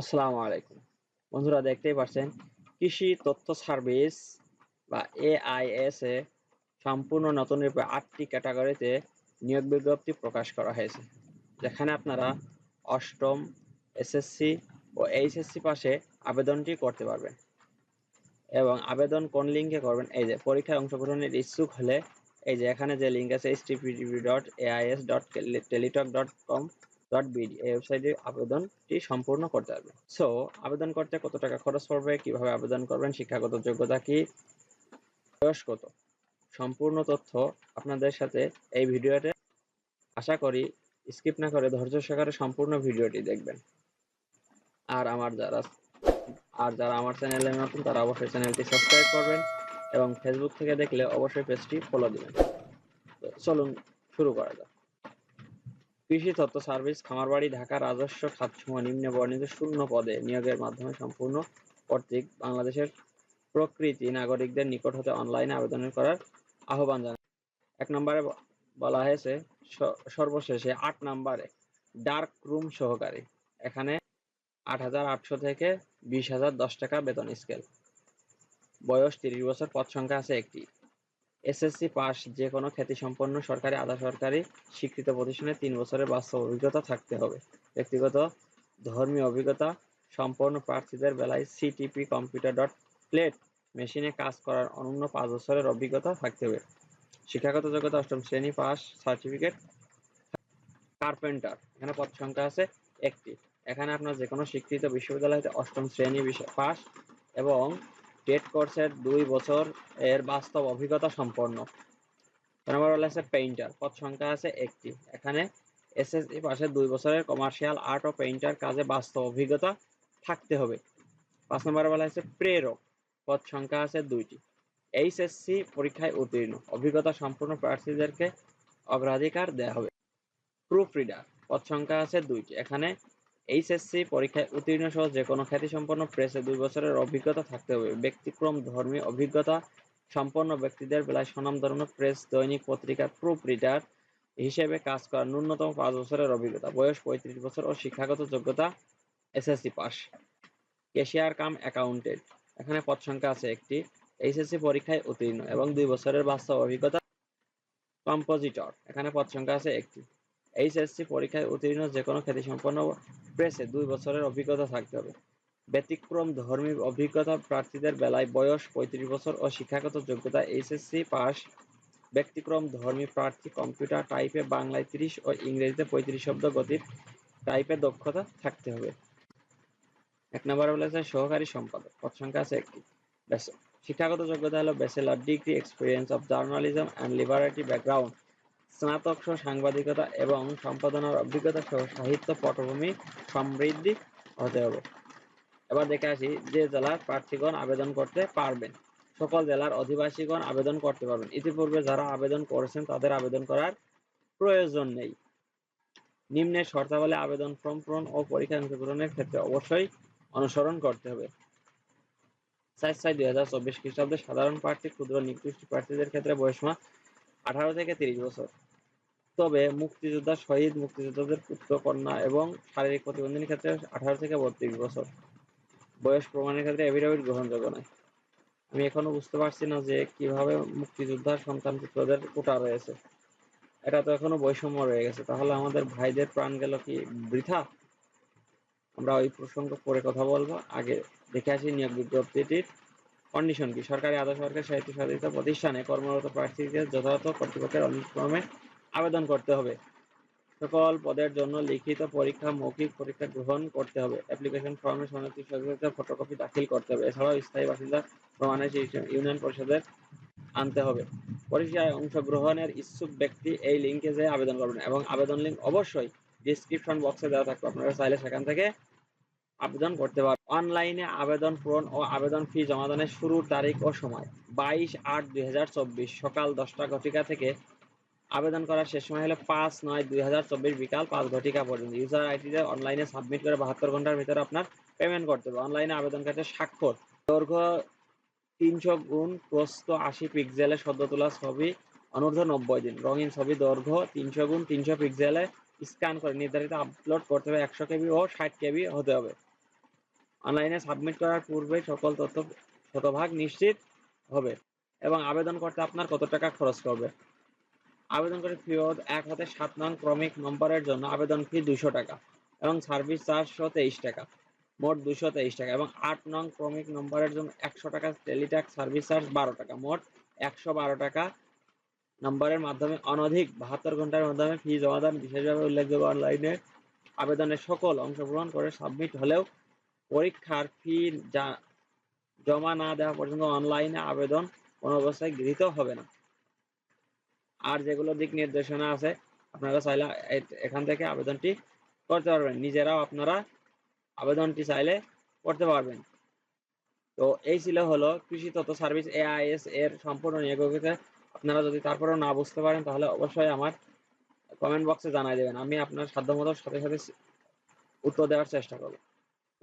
আসসালামু আলাইকুম। বন্ধুরা দেখতেই পাচ্ছেন, কৃষি তথ্য সার্ভিস বা এআইএস এ সম্পূর্ণ নতুন রূপে আটটি ক্যাটাগরিতে নিয়োগ বিজ্ঞপ্তি প্রকাশ করা হয়েছে। যেখানে আপনারা অষ্টম, এসএসসি ও এইচএসসি পাশে আবেদনটি করতে পারবেন এবং আবেদন কোন লিঙ্কে করবেন? এই যে পরীক্ষায় অংশগ্রহণের ইচ্ছুক হলে এই যে এখানে যে লিঙ্ক আছে, http dot AIS dot Teletalk dot com dot BD এই ওয়েবসাইটে আবেদনটি সম্পূর্ণ করতে হবে। সো আবেদন করতে কত টাকা খরচ পড়বে কীভাবে আবেদন করবেন, শিক্ষাগত যোগ্যতা কি, বয়স কত, সম্পূর্ণ তথ্য আপনাদের সাথে এই ভিডিওতে। আশা করি স্কিপ না করে ধৈর্য সহকারে সম্পূর্ণ ভিডিওটি দেখবেন। আর আমার যারা, আর যারা আমার চ্যানেলে নতুন, তারা অবশ্যই চ্যানেলটি সাবস্ক্রাইব করবেন এবং ফেসবুক থেকে দেখলে অবশ্যই পেজটি ফলো দিবেন। চলুন, শুরু করা যাক। কৃষি তথ্য সার্ভিস, খামারবাড়ি, ঢাকা রাজস্ব খাতসমূহ নিম্নে বর্ণিত শূন্য পদে নিয়োগের মাধ্যমে সম্পূর্ণ কর্তৃক বাংলাদেশের প্রকৃতি নাগরিকদের নিকট হতে অনলাইনে আবেদন করার আহ্বান জানায়। এক নম্বরে বলা হয়েছে সর্বশেষে আট নম্বরে ডার্ক রুম সহকারী। এখানে আট হাজার আটশো থেকে বিশ হাজার দশ টাকা বেতন স্কেল। বয়স তিরিশ বছর, পদ সংখ্যা আছে একটি। এসএসসি পাস যে কোনো খ্যাতিসম্পন্ন সরকারি আধা সরকারি স্বীকৃত প্রতিষ্ঠানে তিন বছরের বাস্তব অভিজ্ঞতা থাকতে হবে। ব্যক্তিগত ধর্মীয় অভিজ্ঞতা সম্পন্ন প্রার্থীদের বেলায় সিটিপি কম্পিউটার ডট প্লেট মেশিনে কাজ করার অনন্য পাঁচ বছরের অভিজ্ঞতা থাকতে হবে। শিক্ষাগত যোগ্যতা অষ্টম শ্রেণি পাস সার্টিফিকেট কার্পেন্টার এখানে পদ সংখ্যা আছে একটি। এখানে আপনার যে কোনো স্বীকৃত বিশ্ববিদ্যালয় হতে অষ্টম শ্রেণি পাস এবং টেট কোর্সের দুই বছর এর বাস্তব অভিজ্ঞতা সম্পন্ন। নম্বর বলা আছে পেইন্টার পদ সংখ্যা আছে একটি। এখানে এসএসসি পাশে দুই বছরের কমার্শিয়াল আর্ট ও পেইন্টার কাজে বাস্তব অভিজ্ঞতা থাকতে হবে। পাঁচ নম্বরে বলা আছে প্রেরক পদ সংখ্যা আছে দুইটি। এইচএসসি পরীক্ষায় উত্তীর্ণ, অভিজ্ঞতা সম্পূর্ণ প্রার্থীদেরকে অগ্রাধিকার দেওয়া হবে। প্রুফ রিডার পদ সংখ্যা আছে দুইটি। এখানে এইচএসসি পরীক্ষায় উত্তীর্ণ সহ যে কোনো খ্যাতিসম্পন্ন প্রেসে দুই বছরের অভিজ্ঞতা থাকতে হবে। ব্যক্তিক্রম ধর্মী অভিজ্ঞতা সম্পন্ন ব্যক্তিদের বেলায় স্বনামধন্য প্রেস, দৈনিক পত্রিকার প্রুফ রিডার হিসেবে কাজ করার ন্যূনতম পাঁচ বছরের অভিজ্ঞতা। বয়স পঁয়ত্রিশ বছর ও শিক্ষাগত যোগ্যতা SSC pass. Cashier cum accountant. এখানে পদ সংখ্যা আছে একটি। এইচএসসি পরীক্ষায় উত্তীর্ণ এবং দুই বছরের বাস্তব অভিজ্ঞতা কম্পোজিটর। এখানে পদ সংখ্যা আছে একটি। এইচএসসি পরীক্ষায় উত্তীর্ণ যে কোনো খ্যাতিসম্পন্ন প্রেসে দুই বছরের অভিজ্ঞতা থাকতে হবে। ব্যতিক্রম ধর্মী অভিজ্ঞতা প্রার্থীদের বেলায় বয়স পঁয়ত্রিশ বছর ও শিক্ষাগত যোগ্যতা এইচএসসি পাস। ব্যতিক্রম ধর্মী প্রার্থী কম্পিউটার টাইপে বাংলায় তিরিশ ও ইংরেজিতে পঁয়ত্রিশ শব্দ গতির টাইপে দক্ষতা থাকতে হবে। এক নম্বরে বলেছে সহকারী সম্পাদক, পদ সংখ্যা আছে একটি। শিক্ষাগত যোগ্যতা হলো bachelor degree, experience of journalism and liberty background. স্নাতক সহ সাংবাদিকতা এবং সম্পাদনার অভিজ্ঞতা সহ সাহিত্য পটভূমি সমৃদ্ধি হতে হবে। এবার দেখে আসি যে জেলার প্রার্থীগণ আবেদন করতে পারবেন। সকল জেলার অধিবাসীগণ আবেদন করতে পারবেন। ইতিপূর্বে যারা আবেদন করেছেন তাদের আবেদন করার প্রয়োজন নেই। নিম্নের শর্তাবলী আবেদন ফর্ম পূরণ ও পরীক্ষা অংশগ্রহণের ক্ষেত্রে অবশ্যই অনুসরণ করতে হবে। সাইজ সাই দুই হাজার চব্বিশ খ্রিস্টাব্দে সাধারণ প্রার্থী, ক্ষুদ্র, নিকৃষ্ট প্রার্থীদের ক্ষেত্রে বয়সীমা আঠারো থেকে তিরিশ বছর। তবে মুক্তিযোদ্ধা, শহীদ মুক্তিযোদ্ধাদের পুত্র, কন্যা এবং শারীরিক প্রতিবন্ধীর ক্ষেত্রে আঠারো থেকে বত্রিশ বছর। বয়স প্রমাণের ক্ষেত্রে এভিডেভিট গ্রহণযোগ্য নয়। আমি এখনও বুঝতে পারছি না যে কীভাবে মুক্তিযোদ্ধার সন্তান পুত্রদের কোটা রয়েছে। এটা তো এখনও বৈষম্য রয়ে গেছে। তাহলে আমাদের ভাইদের প্রাণ গেল কি বৃথা? আমরা ওই প্রসঙ্গ পরে কথা বলব। আগে দেখে আসি নিয়োগ বিজ্ঞপ্তিটির কন্ডিশন কি? সরকারি, আধা সরকারি সাহিত্য স্বাধীনতা প্রতিষ্ঠানে কর্মরত প্রার্থীদের যথাযথ কর্তৃপক্ষের অনুক্রমে আবেদন করতে হবে। সকল পদের জন্য লিখিত পরীক্ষা, মৌখিক পরীক্ষা গ্রহণ করতে হবে। অ্যাপ্লিকেশন ফর্মে শনাক্তি সহযোগিতা ফটোকপি দাখিল করতে হবে। এছাড়াও স্থায়ী বাসিন্দা প্রমাণে ইউনিয়ন পরিষদের আনতে হবে। পরীক্ষায় অংশগ্রহণের ইচ্ছুক ব্যক্তি এই লিঙ্কে যে আবেদন করবেন এবং আবেদন লিঙ্ক অবশ্যই ডিসক্রিপশন বক্সে দেওয়া থাকবে। আপনারা চাইলে সেখান থেকে আবেদন করতে পারবেন অনলাইনে আবেদন পূরণ ও আবেদন ফি জমাদানের শুরুর তারিখ ও সময়। বাইশ আট দুই সকাল দশটা ঘটিকা থেকে আবেদন করার শেষ সময় হলো পাঁচ নয় দুই বিকাল পাঁচ ঘটিকা পর্যন্ত। ইউজার আইডিতে অনলাইনে সাবমিট করে বাহাত্তর ঘণ্টার ভিতরে আপনার পেমেন্ট করতে হবে। অনলাইনে আবেদন ক্ষেত্রে স্বাক্ষর। দৈর্ঘ্য তিনশো গুণ প্রস্ত আশি পিক্সেলে সদ্য তোলা ছবি, অনূর্ধ্ব নব্বই দিন। রঙিন ছবি, দৈর্ঘ্য তিনশো গুণ, তিনশো পিক্সেলে স্ক্যান করে নির্ধারিত আপলোড করতে হবে একশো কেবি ও ষাট কেবি হতে হবে। অনলাইনে সাবমিট করার পূর্বে সকল তথ্য শতভাগ নিশ্চিত হবে এবং আবেদন করতে আপনার কত টাকা খরচ করবে? আবেদন করে ফিরত এক হতে সাত নং ক্রমিক নম্বরের জন্য আবেদন ফি দুশো টাকা এবং সার্ভিস চার্জশো তেইশ টাকা, মোট দুশো তেইশ টাকা এবং আট নং ক্রমিক নম্বরের জন্য একশো টাকা টেলিট্যাক্স সার্ভিস চার্জ বারো টাকা, মোট একশো বারো টাকা নম্বরের মাধ্যমে অনধিক বাহাত্তর ঘণ্টার মাধ্যমে ফি জমা দান বিশেষভাবে উল্লেখযোগ্য অনলাইনে আবেদনের সকল অংশগ্রহণ করে সাবমিট হলেও পরীক্ষার ফি জমা না দেওয়া পর্যন্ত অনলাইনে আবেদন কোনো অবস্থায় গৃহীত হবে না। আর যেগুলো দিক নির্দেশনা আছে, আপনারা চাইলে এখান থেকে আবেদনটি করতে পারবেন। নিজেরাও আপনারা আবেদনটি চাইলে করতে পারবেন। তো এই ছিল হলো কৃষি তথ্য সার্ভিস এআইএস এর সম্পূর্ণ নিয়োগকে আপনারা যদি তারপরেও না বুঝতে পারেন, তাহলে অবশ্যই আমার কমেন্ট বক্সে জানাই দেবেন। আমি আপনার সাধ্যমতো সাথে সাথে উত্তর দেওয়ার চেষ্টা করব।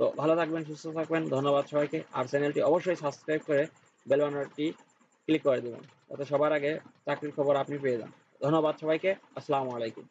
তো ভালো থাকবেন, সুস্থ থাকবেন, ধন্যবাদ সবাইকে। আর চ্যানেলটি অবশ্যই সাবস্ক্রাইব করে বেল বাটনটি ক্লিক করে দেবেন, যাতে সবার আগে চাকরির খবর আপনি পেয়ে যান। ধন্যবাদ সবাইকে, আসসালামু আলাইকুম।